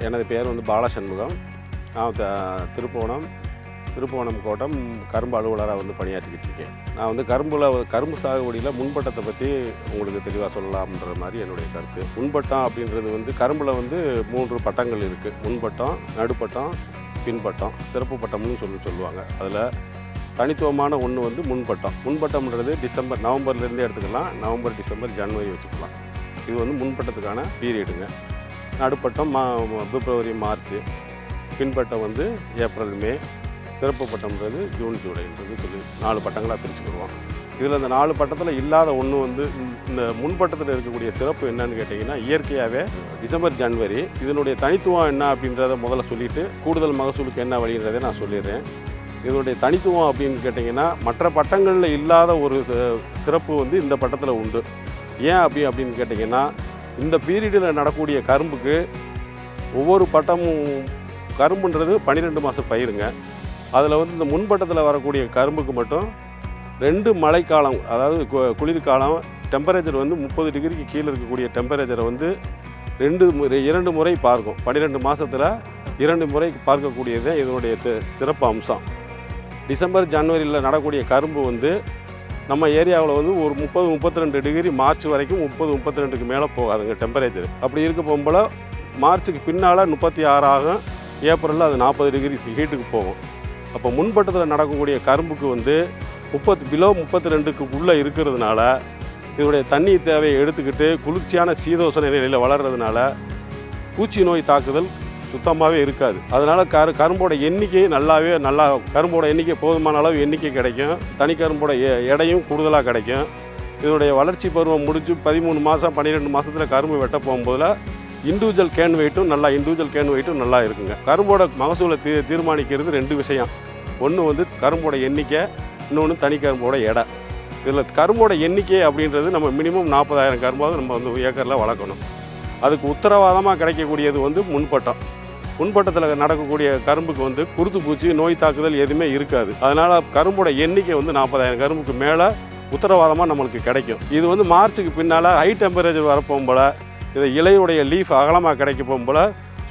எனது பெயர் வந்து பாலசண்முகம். நான் த- திருப்போணம் திருப்புவனம் கோட்டம் கரும்பு அலுவலராக வந்து பணியாற்றிக்கிட்டு இருக்கேன். நான் வந்து கரும்புல கரும்பு சாகுபடியில் முன்பட்டத்தை பற்றி உங்களுக்கு தெளிவாக சொல்லலாம்ன்ற மாதிரி என்னுடைய கருத்து. முன்பட்டம் அப்படின்றது வந்து கரும்பில் வந்து மூன்று பட்டங்கள் இருக்குது முன்பட்டம் நடுப்பட்டம் பின்பட்டம். சிறப்பு பட்டம்னு சொல்லி சொல்லுவாங்க. அதில் தனித்துவமான ஒன்று வந்து முன்பட்டம். முன்பட்டம்ன்றது டிசம்பர் நவம்பர்லேருந்தே எடுத்துக்கலாம். நவம்பர் டிசம்பர் ஜனவரி வச்சுக்கலாம். இது வந்து முன்பட்டத்துக்கான பீரியடுங்க. நடுப்பட்டம் மா பிப்ரவரி மார்ச் பின்பட்டம் வந்து ஏப்ரல் மே. சிறப்பு பட்டம்ன்றது ஜூன் ஜூலைன்றது சொல்லி நாலு பட்டங்களாக பிரிச்சுக்கிடுவோம் இதில் இந்த நாலு பட்டத்தில் இல்லாத ஒன்று வந்து இந்த- முன்பட்டத்தில் இருக்கக்கூடிய சிறப்பு என்னன்னு கேட்டிங்கன்னா இயற்கையாகவே டிசம்பர் ஜனவரி இதனுடைய தனித்துவம் என்ன அப்படின்றத முதல்ல சொல்லிட்டு கூடுதல் மகசூலுக்கு என்ன வழின்றதை நான் சொல்லிடுறேன். இதனுடைய தனித்துவம் அப்படின்னு கேட்டிங்கன்னா மற்ற பட்டங்களில் இல்லாத ஒரு சிறப்பு வந்து இந்த பட்டத்தில் உண்டு. ஏன் அப்படி அப்படின்னு கேட்டிங்கன்னா இந்த பீரியடில் நடக்கூடிய கரும்புக்கு ஒவ்வொரு பட்டமும் கரும்புன்றது பன்னிரெண்டு மாதம் பயிருங்க. அதில் வந்து இந்த முன்பட்டத்தில் வரக்கூடிய கரும்புக்கு மட்டும் ரெண்டு மழைக்காலம் அதாவது கு- குளிர்காலம் டெம்பரேச்சர் வந்து முப்பது டிகிரிக்கு கீழே இருக்கக்கூடிய டெம்பரேச்சரை வந்து ரெண்டு இரண்டு முறை பார்க்கும். பன்னிரெண்டு மாதத்தில் இரண்டு முறை பார்க்கக்கூடியது இதனுடைய சிறப்பு அம்சம். டிசம்பர் ஜனவரியில் நடக்கூடிய கரும்பு வந்து நம்ம ஏரியாவில் வந்து ஒரு முப்பது முப்பத்தி ரெண்டு டிகிரி மார்ச் வரைக்கும் முப்பது முப்பத்தி ரெண்டுக்கு மேலே போகாதுங்க டெம்பரேச்சர். அப்படி இருக்க போகும்போல மார்ச்சுக்கு பின்னால் முப்பத்தி ஆறு ஆகும் ஏப்ரலில் அது நாற்பது டிகிரி ஹீட்டுக்கு போகும். அப்போ முன்பட்டத்தில் நடக்கக்கூடிய கரும்புக்கு வந்து முப்பத்து பிலோ முப்பத்தி ரெண்டுக்கு உள்ளே இருக்கிறதுனால இதனுடைய தண்ணி தேவையை எடுத்துக்கிட்டு குளிர்ச்சியான சீதோசன நிலையில் வளர்றதுனால பூச்சி நோய் தாக்குதல் சுத்தமாகவே இருக்காது. அதனால் கரு கரும்போட எண்ணிக்கை நல்லாவே நல்லா கரும்போட எண்ணிக்கை போதுமான அளவு எண்ணிக்கை கிடைக்கும். தனி கரும்போட எ- எடையும் கூடுதலாக கிடைக்கும். இதனுடைய வளர்ச்சி பருவம் முடிஞ்சு பதிமூணு மாதம் பன்னிரெண்டு மாதத்தில் கரும்பு வெட்ட போகும்போதில் இண்டிவிஜுவல் கேன் வெயிட்டும் நல்லா இண்டிவிஜுவல் கேன் வெயிட்டும் நல்லா இருக்குங்க. கரும்போட மகசூலை தீ தீர்மானிக்கிறது ரெண்டு விஷயம். ஒன்று வந்து கரும்போட எண்ணிக்கை இன்னொன்று தனி கரும்போட எடை. இதில் கரும்போட எண்ணிக்கை அப்படின்றது நம்ம மினிமம் நாற்பதாயிரம் கரும்பாவது நம்ம வந்து ஏக்கரில் வளர்க்கணும். அதுக்கு உத்தரவாதமாக கிடைக்கக்கூடியது வந்து முன்பட்டம். முன்பட்டத்தில் நடக்கக்கூடிய கரும்புக்கு வந்து குருத்து பூச்சி நோய் தாக்குதல் எதுவுமே இருக்காது. அதனால் கரும்போட எண்ணிக்கை வந்து நாற்பதாயிரம் கரும்புக்கு மேலே உத்தரவாதமாக நம்மளுக்கு கிடைக்கும். இது வந்து மார்ச்சுக்கு பின்னால் ஹை டெம்பரேச்சர் வரப்போகும்போல இது இலையுடைய லீஃப் அகலமாக கிடைக்க போல்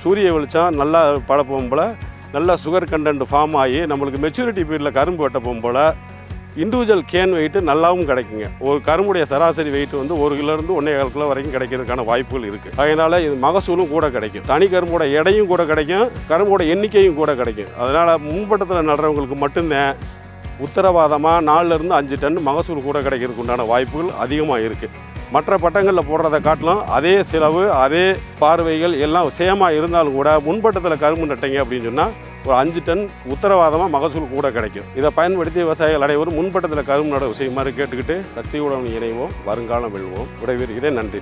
சூரிய வெளிச்சம் நல்லா பட போல் நல்லா சுகர் கண்டென்ட் ஃபார்ம் ஆகி நம்மளுக்கு மெச்சூரிட்டி பீரியடில் கரும்பு வெட்டப்போம் போல் இண்டிவிஜுவல் கேன் வெயிட்டு நல்லாவும் கிடைக்குங்க. ஒரு கரும்புடைய சராசரி வெயிட் வந்து ஒரு கிலோலேருந்து ஒன்றே கால் கிலோ வரைக்கும் கிடைக்கிறதுக்கான வாய்ப்புகள் இருக்குது அதனால் இது மகசூலும் கூட கிடைக்கும். தனி கரும்போட எடையும் கூட கிடைக்கும். கரும்போட எண்ணிக்கையும் கூட கிடைக்கும். அதனால் முன்பட்டத்தில் நடுறவங்களுக்கு மட்டும்தான் உத்தரவாதமாக நாலுலேருந்து அஞ்சு டன் மகசூல் கூட கிடைக்கிறதுக்கு உண்டான வாய்ப்புகள் அதிகமாக இருக்குது மற்ற பட்டங்களில் போடுறதை காட்டிலும் அதே செலவு அதே பார்வைகள் எல்லாம் சேமாக இருந்தாலும் கூட முன்பட்டத்தில் கரும்பு நட்டீங்க அப்படின்னு சொன்னால் ஒரு அஞ்சு டன் உத்தரவாதமாக மகசூல் கூட கிடைக்கும். இதை பயன்படுத்தி விவசாயிகள் அனைவரும் முன்பட்டத்தில் கரும்பு நட விஷயமாறு கேட்டுக்கிட்டு சக்தியுடன் இணைவோம். வருங்காலம் வெல்வோம். விடைபெறுகிறேன். நன்றி.